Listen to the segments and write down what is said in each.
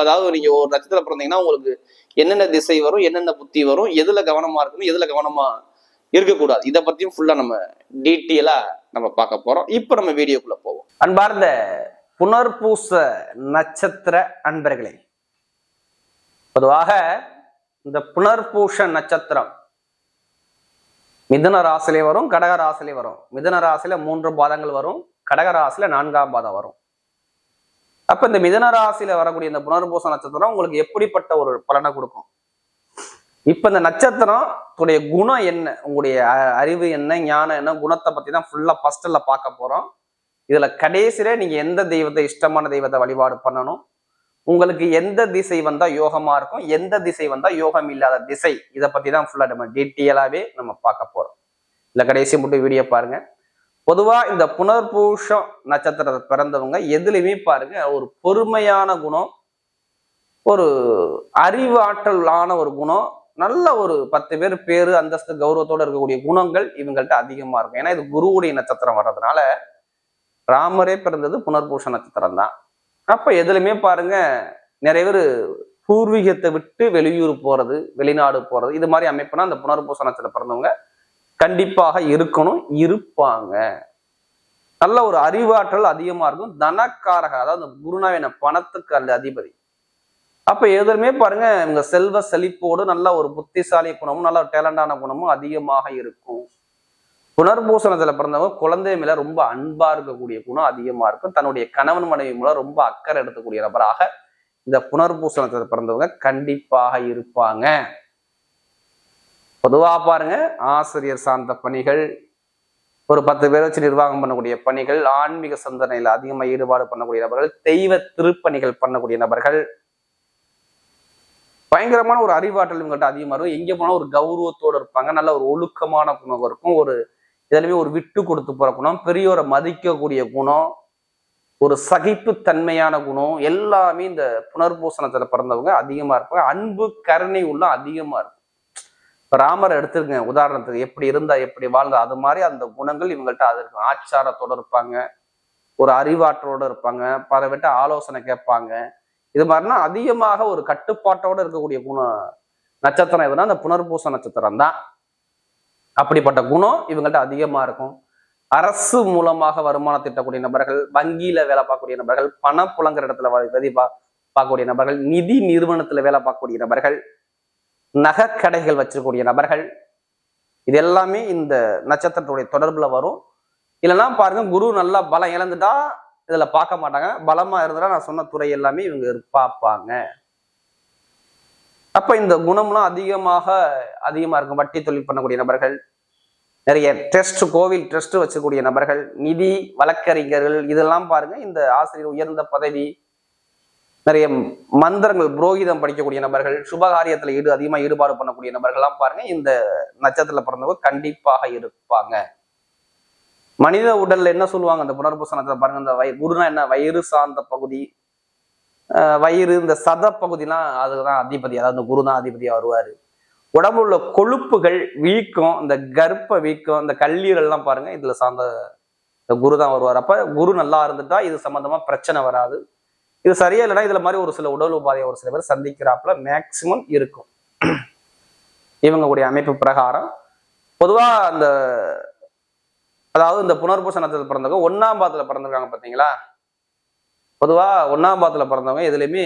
அதாவது நீங்க ஒரு நட்சத்திரம் பிறந்தீங்கன்னா உங்களுக்கு என்னென்ன திசை வரும் என்னென்ன புத்தி வரும் எதுல கவனமா இருக்கணும் எதுல கவனமா இருக்கக்கூடாது. இதை பத்தியும் ஃபுல்லா நம்ம டீட்டெயிலா நம்ம பார்க்க போறோம். இப்போ நம்ம வீடியோக்குள்ள போவோம். அன்பார்ந்த புனர்பூச நட்சத்திர அன்பர்களே பொதுவாக இந்த புனர்பூஷ நட்சத்திரம் மிதுன ராசிலே வரும் கடக ராசிலே வரும். மிதுன ராசியில மூன்று பாதங்கள் வரும் கடக ராசியில நான்காம் பாதம் வரும். அப்ப இந்த மிதன ராசியில வரக்கூடிய இந்த புனர்பூச நட்சத்திரம் உங்களுக்கு எப்படிப்பட்ட ஒரு பலனை கொடுக்கும்? இப்ப இந்த நட்சத்திரம் உடைய குணம் என்ன? உங்களுடைய அ- அறிவு என்ன? ஞானம் என்ன? குணத்தை பத்தி தான் ஃபுல்லா ஃபர்ஸ்ட்ல பார்க்க போறோம். இதுல கடைசியில நீங்க எந்த தெய்வத்தை இஷ்டமான தெய்வத்தை வழிபாடு பண்ணணும்? உங்களுக்கு எந்த திசை வந்தா யோகமா இருக்கும்? எந்த திசை வந்தா யோகம் இல்லாத திசை? இதை பத்தி தான் ஃபுல்லா நம்ம டீட்டெயிலாவே நம்ம பார்க்க போறோம். இல்ல கடைசி மட்டும் வீடியோ பாருங்க. பொதுவா இந்த புனர்பூஷம் நட்சத்திரத்தை பிறந்தவங்க எதுலையுமே பாருங்க ஒரு பொறுமையான குணம் ஒரு அறிவாற்றலான ஒரு குணம் நல்ல ஒரு பத்து பேர் பேரு அந்தஸ்து கௌரவத்தோடு இருக்கக்கூடிய குணங்கள் இவங்கள்ட்ட அதிகமா இருக்கும். ஏன்னா இது குருவுடைய நட்சத்திரம் வர்றதுனால ராமரே பிறந்தது புனர்பூஷ நட்சத்திரம் தான் அப்ப எதுலையுமே பாருங்க நிறைய பேர் பூர்வீகத்தை விட்டு வெளியூர் போறது வெளிநாடு போறது இது மாதிரி அமைப்புனா அந்த புனர்பூச நட்சத்திரம் பிறந்தவங்க கண்டிப்பாக இருக்கணும் இருப்பாங்க. நல்ல ஒரு அறிவாற்றல் அதிகமா இருக்கும். தனக்காரக அதாவது குருநாவின பணத்துக்கு அல்ல அதிபதி. அப்ப எதுவுமே பாருங்க இவங்க செல்வ செழிப்போடு நல்ல ஒரு புத்திசாலி குணமும் நல்ல ஒரு டேலண்டான குணமும் அதிகமாக இருக்கும். புனர்பூசணத்துல பிறந்தவங்க குழந்தை மேல ரொம்ப அன்பா இருக்கக்கூடிய குணம் அதிகமா இருக்கும். தன்னுடைய கணவன் மனைவி மூலம் ரொம்ப அக்கறை எடுக்கக்கூடிய நபராக இந்த புனர்பூசணத்துல பிறந்தவங்க கண்டிப்பாக இருப்பாங்க. பொதுவா பாருங்க ஆசிரியர் சார்ந்த பணிகள் ஒரு பத்து பேர் வச்சு நிர்வாகம் பண்ணக்கூடிய பணிகள் ஆன்மீக சிந்தனையில அதிகமா ஈடுபாடு பண்ணக்கூடிய நபர்கள் தெய்வ திருப்பணிகள் பண்ணக்கூடிய நபர்கள். பயங்கரமான ஒரு அறிவாற்றல் இவங்கள்ட்ட அதிகமா இருக்கும். எங்க போனா ஒரு கௌரவத்தோட இருப்பாங்க. நல்ல ஒரு ஒழுக்கமான குணம் இருக்கும். ஒரு இதுலயுமே ஒரு விட்டு கொடுத்து போகிற குணம் பெரியோரை மதிக்கக்கூடிய குணம் ஒரு சகிப்புத்தன்மையான குணம் எல்லாமே இந்த புனர்பூசணத்தில் பிறந்தவங்க அதிகமா இருப்பாங்க. அன்பு கருணை உள்ள அதிகமா இருக்கும். இப்போ ராமர் எடுத்துருங்க உதாரணத்துக்கு எப்படி இருந்தா எப்படி வாழ்ந்தா அது மாதிரி அந்த குணங்கள் இவங்கள்ட்ட அது இருக்கும். ஆச்சாரத்தோட இருப்பாங்க. ஒரு அறிவாற்றலோட இருப்பாங்க. பலவிட்ட ஆலோசனை கேட்பாங்க. இது மாதிரினா அதிகமாக ஒரு கட்டுப்பாட்டோட இருக்கக்கூடிய குணம் நட்சத்திரம் எதுனா அந்த புனர்பூச நட்சத்திரம் தான். அப்படிப்பட்ட குணம் இவங்கள்ட்ட அதிகமா இருக்கும். அரசு மூலமாக வருமானம் திட்டக்கூடிய நபர்கள் வங்கியில வேலை பார்க்கக்கூடிய நபர்கள் பணம் புலங்குற இடத்துல பா பார்க்கக்கூடிய நபர்கள் நிதி நிறுவனத்துல வேலை பார்க்கக்கூடிய நபர்கள் நகைக்கடைகள் வச்சிருக்கக்கூடிய நபர்கள் இது எல்லாமே இந்த நட்சத்திரத்துடைய தொடர்புல வரும். இல்லைன்னா பாருங்க குரு நல்லா பலம் இழந்துட்டா இதுல பார்க்க மாட்டாங்க. பலமா இருந்தா நான் சொன்ன துறை எல்லாமே இவங்க பார்ப்பாங்க அப்ப இந்த குணம்லாம் அதிகமாக அதிகமா இருக்கும். வட்டி தொழில் பண்ணக்கூடிய நபர்கள் நிறைய ட்ரஸ்ட் கோவில் ட்ரஸ்ட் வச்சக்கூடிய நபர்கள் நிதி வழக்கறிஞர்கள் இதெல்லாம் பாருங்க இந்த ஆசிரியர் உயர்ந்த பதவி நிறைய மந்திரங்கள் புரோகிதம் படிக்கக்கூடிய நபர்கள் சுபகாரியத்தில் ஈடு அதிகமா ஈடுபாடு பண்ணக்கூடிய நபர்கள்லாம் பாருங்க இந்த நட்சத்திரத்தில் பிறந்தவங்க கண்டிப்பாக இருப்பாங்க. மனித உடல்ல என்ன சொல்லுவாங்க அந்த புனர்பூசணத்துல பாருங்க இந்த வய குருனா என்ன வயிறு சார்ந்த பகுதி அஹ் வயிறு இந்த சத பகுதிலாம் அதுதான் அதிபதி அதாவது இந்த குரு தான் அதிபதியா வருவாரு. உடம்புல உள்ள கொழுப்புகள் வீக்கம் இந்த கர்ப்ப வீக்கம் இந்த கல்லீரல்லாம் பாருங்க இதுல சார்ந்த இந்த குரு தான் வருவார். அப்ப குரு நல்லா இருந்துட்டா இது சம்பந்தமா பிரச்சனை வராது. இது சரியா இல்லைன்னா இதுல மாதிரி ஒரு சில உடல் உபாதையை ஒரு சில பேர் சந்திக்கிறாப்புல மேக்சிமம் இருக்கும். இவங்களுடைய அமைப்பு பிரகாரம். பொதுவா அந்த அதாவது இந்த புனர்பூச நட்சத்திரத்தில் பிறந்தவங்க ஒன்னாம் பாதத்துல பிறந்திருக்காங்க பாத்தீங்களா பொதுவா ஒன்னாம் பாதத்துல பிறந்தவங்க எதுலையுமே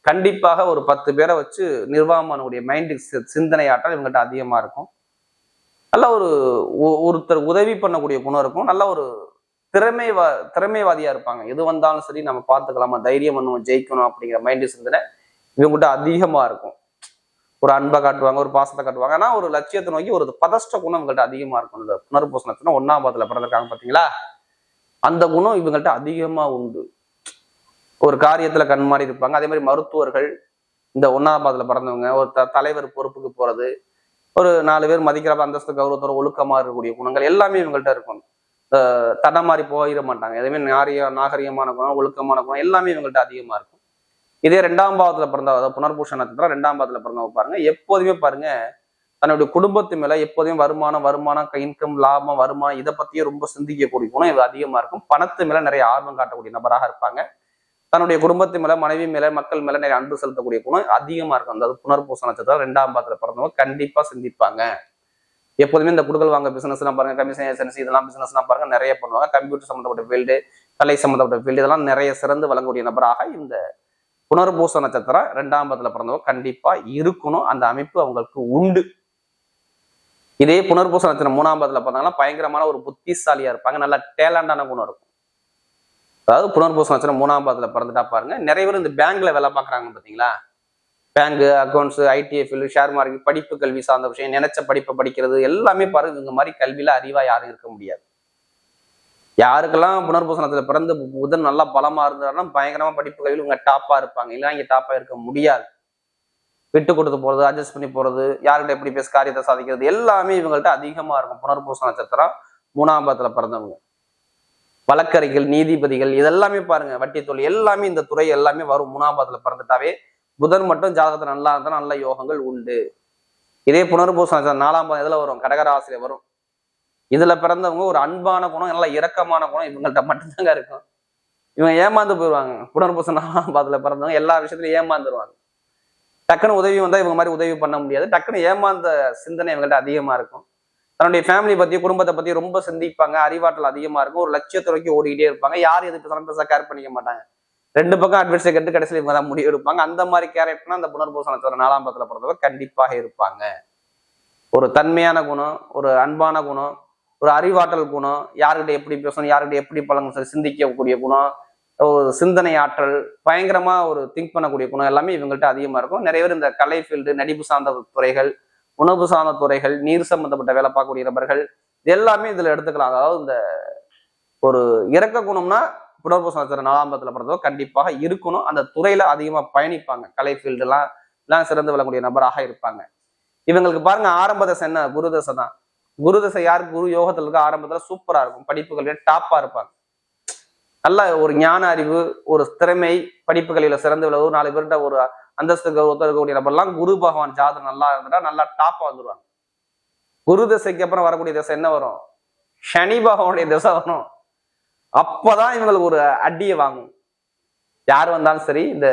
கண்டிப்பாக ஒரு பத்து பேரை வச்சு நிர்வாகமானுடைய பண்ணக்கூடிய மைண்ட் சிந்தனை ஆற்றல் இவங்ககிட்ட அதிகமா இருக்கும். நல்ல ஒரு ஒருத்தர் உதவி பண்ணக்கூடிய குணம் இருக்கும். நல்ல ஒரு திறமைவா திறமைவாதியா இருப்பாங்க. எது வந்தாலும் சரி நம்ம பார்த்துக்கலாமா? தைரியம் பண்ணுவோம் ஜெயிக்கணும் அப்படிங்கிற மைண்ட் சிந்தனை இவங்ககிட்ட அதிகமா இருக்கும். ஒரு அன்பை காட்டுவாங்க ஒரு பாசத்தை காட்டுவாங்க. ஆனா ஒரு லட்சியத்தை நோக்கி ஒரு பதஷ்ட குணம் இவங்கள்ட்ட அதிகமா இருக்கும். இந்த புனர்பூசணத்தினா ஒன்னாம் பாதத்துல பிறந்திருக்காங்க பாத்தீங்களா? அந்த குணம் இவங்கள்ட்ட அதிகமா உண்டு. ஒரு காரியத்துல கண் இருப்பாங்க. அதே மாதிரி மருத்துவர்கள் இந்த ஒன்னாம் பாதத்துல பிறந்தவங்க ஒரு த- தலைவர் பொறுப்புக்கு போறது ஒரு நாலு பேர் மதிக்கிறப்ப அந்தஸ்து கௌரவத்தோட ஒழுக்கமா இருக்கக்கூடிய குணங்கள் எல்லாமே இவங்கள்ட்ட இருக்கும். தடம் மாறி போயிட மாட்டாங்க. எதுவுமே நாரிய நாகரிகமான குணம் ஒழுக்கமான குணம் எல்லாமே இவங்கள்ட்ட அதிகமா இருக்கும். இதே ரெண்டாம் பாவத்துல பிறந்த அதாவது புனர்பூஷ நட்சத்திரம் ரெண்டாம் பாவத்துல பிறந்தவங்க பாருங்க. எப்போதுமே பாருங்க தன்னுடைய குடும்பத்து மேல எப்போதுமே வருமானம் வருமானம் இன்கம் லாபம் வருமானம் இதை பத்தியே ரொம்ப சிந்திக்கக்கூடிய குணம் இது அதிகமா இருக்கும். பணத்து மேல நிறைய ஆர்வம் காட்டக்கூடிய நபராக இருப்பாங்க. தன்னுடைய குடும்பத்து மேல மனைவி மேல மக்கள் மேல நிறைய அன்பு செலுத்தக்கூடிய குணம் அதிகமா இருக்கும். அதாவது புனர்பூச நட்சத்திரம் ரெண்டாம் பாவத்துல பிறந்தவங்க கண்டிப்பா சிந்திப்பாங்க. எப்போதுமே இந்த குடுக்கல் வாங்க பிசினஸ்லாம் பாருங்க கமிஷன் ஏஜென்சி இதெல்லாம் பிசினஸ் எல்லாம் பாருங்க நிறைய பண்ணுவாங்க. கம்ப்யூட்டர் சம்மந்தப்பட்ட ஃபீல்டு கலை சம்மந்தப்பட்ட ஃபீல்டு இதெல்லாம் நிறைய சிறந்து வழங்கக்கூடிய நபராக இந்த புனர்பூச நட்சத்திரம் ரெண்டாம் பாதத்துல பிறந்தவங்க கண்டிப்பா இருக்கணும். அந்த அமைப்பு அவங்களுக்கு உண்டு. இதே புனர்பூச நட்சத்திரம் மூணாம் பாதத்துல பார்த்தாங்கன்னா பயங்கரமான ஒரு புத்திசாலியா இருப்பாங்க. நல்ல டேலண்டான குணம் இருக்கும். அதாவது புனர்பூச நட்சத்திரம் மூணாம் பாதத்துல பிறந்துட்டா பாருங்க நிறைய பேர் இந்த பேங்க்ல வேலை பார்க்குறாங்க பாத்தீங்களா? Bank accounts IDFL share market படிப்பு கல்வி சார்ந்த விஷயம் நினைச்ச படிப்பை படிக்கிறது எல்லாமே பாருங்க இந்த மாதிரி கல்வியில அறிவா யாரும் இருக்க முடியாது. யாருக்கெல்லாம் புனர்பூசணத்துல பிறந்து புதன் நல்லா பலமா இருந்தாருன்னா பயங்கரமா படிப்பு கல்வியில் இவங்க டாப்பா இருப்பாங்க. இல்லை இங்க டாப்பா இருக்க முடியாது. விட்டு கொடுத்து போறது அட்ஜஸ்ட் பண்ணி போறது யார்கிட்ட எப்படி பேச காரியத்தை சாதிக்கிறது எல்லாமே இவங்கள்ட்ட அதிகமா இருக்கும். புனர்பூச நட்சத்திரம் மூணாம் பாதத்துல பிறந்தவங்க. வழக்கறிகள் நீதிபதிகள் இதெல்லாமே பாருங்க வட்டி தொழில் எல்லாமே இந்த துறை எல்லாமே வரும். மூணாம் பாதத்துல பிறந்துட்டாவே புதன் மட்டும் ஜாதகத்தை நல்லா இருந்தால் நல்ல யோகங்கள் உண்டு. இதே புனர்பூச நாலாம் பாதம் எதுல வரும்? கடகராசியில வரும். இதுல பிறந்தவங்க ஒரு அன்பான குணம் நல்ல இரக்கமான குணம் இவங்கள்ட்ட மட்டும்தாங்க இருக்கும். இவங்க ஏமாந்து போயிடுவாங்க புனர்பூச நாலாம் பாதத்துல பிறந்தவங்க எல்லா விஷயத்துலயும் ஏமாந்துருவாங்க. டக்குன்னு உதவி வந்தால் இவங்க மாதிரி உதவி பண்ண முடியாது. டக்குன்னு ஏமாந்த சிந்தனை இவங்கள்ட்ட அதிகமாக இருக்கும். தன்னுடைய ஃபேமிலி பற்றி குடும்பத்தை பற்றி ரொம்ப சிந்திப்பாங்க. அறிவாற்றல் அதிகமாக இருக்கும். ஒரு லட்சியத்துறைக்கு ஓடிக்கிட்டே இருப்பாங்க. யார் எதுக்கு சொன்னாலும் கேர் பண்ணிக்க மாட்டாங்க. ரெண்டு பக்கம் அட்வைஸை கேட்டு கடைசியில் இவங்க தான் முடிவு எடுப்பாங்க. அந்த மாதிரி கேரக்டர்னா அந்த புனர்பூச நாலாம் பாதத்துல பிறந்தவர் கண்டிப்பாக இருப்பாங்க. ஒரு தன்மையான குணம் ஒரு அன்பான குணம் ஒரு அறிவாற்றல் குணம் யாருக்கிட்ட எப்படி பேசணும் யாருக்கிட்ட எப்படி பழங்கும் சொல்லி சிந்திக்கக்கூடிய குணம் ஒரு சிந்தனை ஆற்றல் பயங்கரமா ஒரு திங்க் பண்ணக்கூடிய குணம் எல்லாமே இவங்கள்ட்ட அதிகமா இருக்கும். நிறைய பேர் இந்த கலை ஃபீல்டு நடிப்பு சார்ந்த துறைகள் உணவு சார்ந்த துறைகள் நீர் சம்பந்தப்பட்ட வேலை பார்க்கக்கூடிய நபர்கள் இது எல்லாமே இதுல எடுத்துக்கலாம். அதாவது இந்த ஒரு இறக்க குணம்னா புனர்பூச நட்சத்திரம் நாலாம் பத்தில் பிறந்தவங்க கண்டிப்பாக இருக்கணும். அந்த துறையில அதிகமா பயணிப்பாங்க. கலை ஃபீல்டுலாம் எல்லாம் சிறந்து விளங்கக்கூடிய நபராக இருப்பாங்க. இவங்களுக்கு பாருங்க ஆரம்ப தசை என்ன? குரு தசை தான். குரு தசை யார்? குரு யோகத்துல இருக்க ஆரம்பத்துல சூப்பரா இருக்கும். படிப்புகளில டாப்பா இருப்பாங்க. நல்ல ஒரு ஞான அறிவு ஒரு திறமை படிப்புகளில சிறந்து விளவு நாலு பேர்கிட்ட ஒரு அந்தஸ்து கௌரவத்தோட இருக்கக்கூடிய நபர்லாம் குரு பகவான் ஜாதகம் நல்லா இருந்துட்டா நல்லா டாப்பா வந்துருவாங்க. குரு தசைக்கு அப்புறம் வரக்கூடிய தசை என்ன வரும்? சனி பகவானுடைய தசை வரும். அப்பதான் இவங்களுக்கு ஒரு அடியை வாங்கும். யார் வந்தாலும் சரி இந்த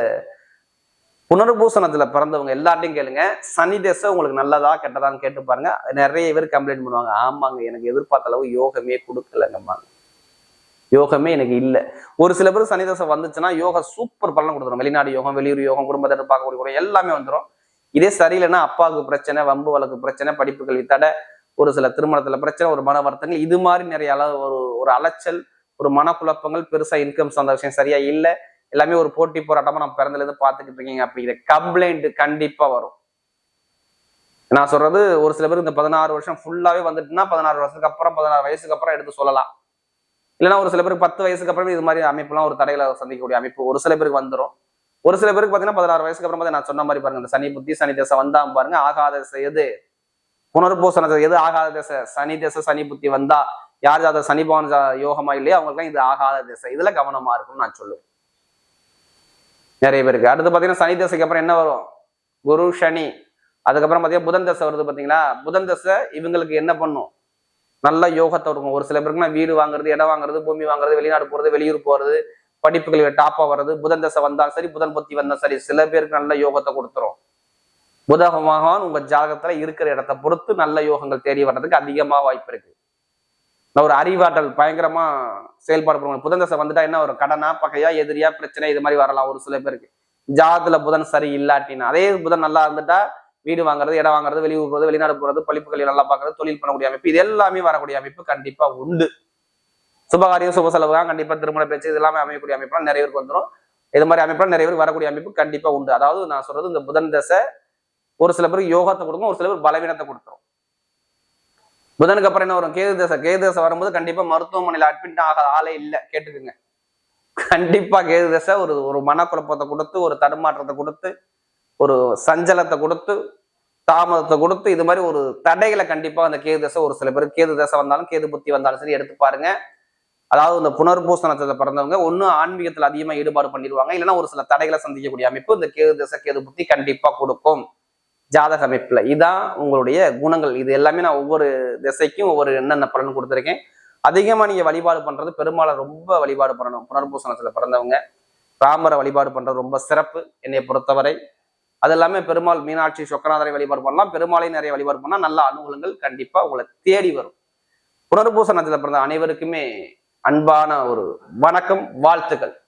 புனர்பூசணத்துல பிறந்தவங்க எல்லார்ட்டையும் கேளுங்க. சனி தேசம் உங்களுக்கு நல்லதா கெட்டதான்னு கேட்டு பாருங்க. நிறைய பேர் கம்ப்ளைண்ட் பண்ணுவாங்க. ஆமாங்க எனக்கு எதிர்பார்த்த அளவு யோகமே கொடுக்கலங்கம்மாங்க யோகமே எனக்கு இல்லை. ஒரு சில பேர் சனி தசை வந்துச்சுன்னா யோகா சூப்பர் பலன் கொடுத்துரும். வெளிநாடு யோகம் வெளியூர் யோகம் குடும்பத்தை பார்க்கக்கூடிய கூட எல்லாமே வந்துடும் இதே சரியில்லைன்னா அப்பாவுக்கு பிரச்சனை வம்பு வழக்கு பிரச்சனை படிப்பு கல்வி தடை ஒரு சில திருமணத்துல பிரச்சனை ஒரு மன வருத்தங்கள் இது மாதிரி நிறைய அளவு ஒரு ஒரு அலைச்சல் ஒரு மனக்குழப்பங்கள் பெருசா இன்கம் சார்ந்த விஷயம் சரியா இல்லை. எல்லாமே ஒரு போட்டி போராட்டமா நம்ம பிறந்தல இருந்து பார்த்துக்கிட்டு இருக்கீங்க அப்படிங்கிற கம்ப்ளைண்ட் கண்டிப்பா வரும். நான் சொல்றது ஒரு சில பேர் இந்த பதினாறு வருஷம் ஃபுல்லாவே வந்துட்டுன்னா பதினாறு வருஷத்துக்கு அப்புறம் பதினாறு வயசுக்கு அப்புறம் எடுத்து சொல்லலாம். இல்லைன்னா ஒரு சில பேருக்கு பத்து வயசுக்கு அப்புறம் இது மாதிரி அமைப்புலாம் ஒரு தடைகளை சந்திக்கக்கூடிய அமைப்பு ஒரு சில பேருக்கு வந்துடும் ஒரு சில பேருக்கு பார்த்தீங்கன்னா பதினாறு வயசுக்கு அப்புறம் பார்த்தீங்கன்னா நான் சொன்ன மாதிரி பாருங்க இந்த சனி புத்தி சனி தசை வந்தா பாருங்க ஆகாத எது? புனர்பூசண எது? ஆகாத தசை. சனி தசை சனி புத்தி வந்தா யார் ஜாத சனிபவன் ஜா- யோகமா இல்லையோ அவங்களுக்குலாம் இது ஆகாத திசை. இதுல கவனமா இருக்கும்னு நான் சொல்லுவேன். நிறைய பேருக்கு அடுத்து பார்த்தீங்கன்னா சனி தசைக்கு அப்புறம் என்ன வரும்? குரு சனி. அதுக்கப்புறம் பார்த்தீங்கன்னா புதன் தசை வருது பார்த்தீங்களா? புதன் தசை இவங்களுக்கு என்ன பண்ணும்? நல்ல யோகத்தை இருக்கும். ஒரு சில பேருக்குனா வீடு வாங்குறது இடம் வாங்குறது பூமி வாங்குறது வெளிநாடு போறது வெளியூர் போறது படிப்புகள் டாப்பா வர்றது புதன் தசை வந்தாலும் சரி புதன் புத்தி வந்தாலும் சரி சில பேருக்கு நல்ல யோகத்தை கொடுத்துரும். புத பகவான் உங்க ஜாதகத்துல இருக்கிற இடத்தை பொறுத்து நல்ல யோகங்கள் தேடி வர்றதுக்கு அதிகமா வாய்ப்பு இருக்கு. நான் ஒரு அறிவாற்றல் பயங்கரமா செயல்பாடு பண்ணுவாங்க புதன் தசை வந்துட்டா என்ன ஒரு கடனா பகையா எதிரியா பிரச்சனை இது மாதிரி வரலாம் ஒரு சில பேருக்கு. ஜாதத்துல புதன் சரி இல்லாட்டினா அதே புதன் நல்லா இருந்துட்டா வீடு வாங்குறது இடம் வாங்குறது வெளியூர் போறது வெளிநாடு போறது கல்வி நல்லா பார்க்கறது தொழில் பண்ணக்கூடிய அமைப்பு இது எல்லாமே வரக்கூடிய அமைப்பு கண்டிப்பா உண்டு. சுபகாரியம் சுப செலவு தான் கண்டிப்பா திருமண பேச்சு இது எல்லாமே அமையக்கூடிய அமைப்புலாம் நிறைய பேருக்கு வந்துடும் இது மாதிரி அமைப்புலாம் நிறைய பேர் வரக்கூடிய அமைப்பு கண்டிப்பா உண்டு. அதாவது நான் சொல்றது இந்த புதன் தசை ஒரு சில பேருக்கு யோகத்தை கொடுக்கும் ஒரு சில பேர் பலவீனத்தை கொடுத்துரும். புதனுக்கு அப்புறம் என்ன வரும்? கேது தசை. கேது தசை வரும்போது கண்டிப்பா மருத்துவமனையில் அட்மிட் ஆக ஆளே இல்லை. கேட்டுக்குங்க. கண்டிப்பா கேது தசை ஒரு ஒரு மனக்குழப்பத்தை கொடுத்து ஒரு தடுமாற்றத்தை கொடுத்து ஒரு சஞ்சலத்தை கொடுத்து தாமதத்தை கொடுத்து இது மாதிரி ஒரு தடைகளை கண்டிப்பா அந்த கேது தசை ஒரு சில பேருக்கு கேது தசை வந்தாலும் கேது புத்தி வந்தாலும் சரி எடுத்து பாருங்க. அதாவது இந்த புனர்பூச நட்சத்திரத்தை பிறந்தவங்க ஒன்றும் ஆன்மீகத்தில் அதிகமாக ஈடுபாடு பண்ணிடுவாங்க. இல்லைன்னா ஒரு சில தடைகளை சந்திக்கக்கூடிய அமைப்பு இந்த கேது தசை கேது புத்தி கண்டிப்பாக கொடுக்கும். ஜாதக அமைப்பில் இதான் உங்களுடைய குணங்கள். இது எல்லாமே நான் ஒவ்வொரு திசைக்கும் ஒவ்வொரு என்னென்ன பலன் கொடுத்துருக்கேன். அதிகமாக நீங்கள் வழிபாடு பண்ணுறது பெருமாளை ரொம்ப வழிபாடு பண்ணணும். புனர்பூசணத்தில் பிறந்தவங்க. ராமரை வழிபாடு பண்ணுறது ரொம்ப சிறப்பு என்னை பொறுத்தவரை. அது எல்லாமே பெருமாள் மீனாட்சி சொக்கநாதரை வழிபாடு பண்ணலாம். பெருமாளை நிறைய வழிபாடு பண்ணால் நல்ல அனுகூலங்கள் கண்டிப்பாக உங்களை தேடி வரும். புனர்பூசணத்தில் பிறந்த அனைவருக்குமே அன்பான ஒரு வணக்கம் வாழ்த்துக்கள்.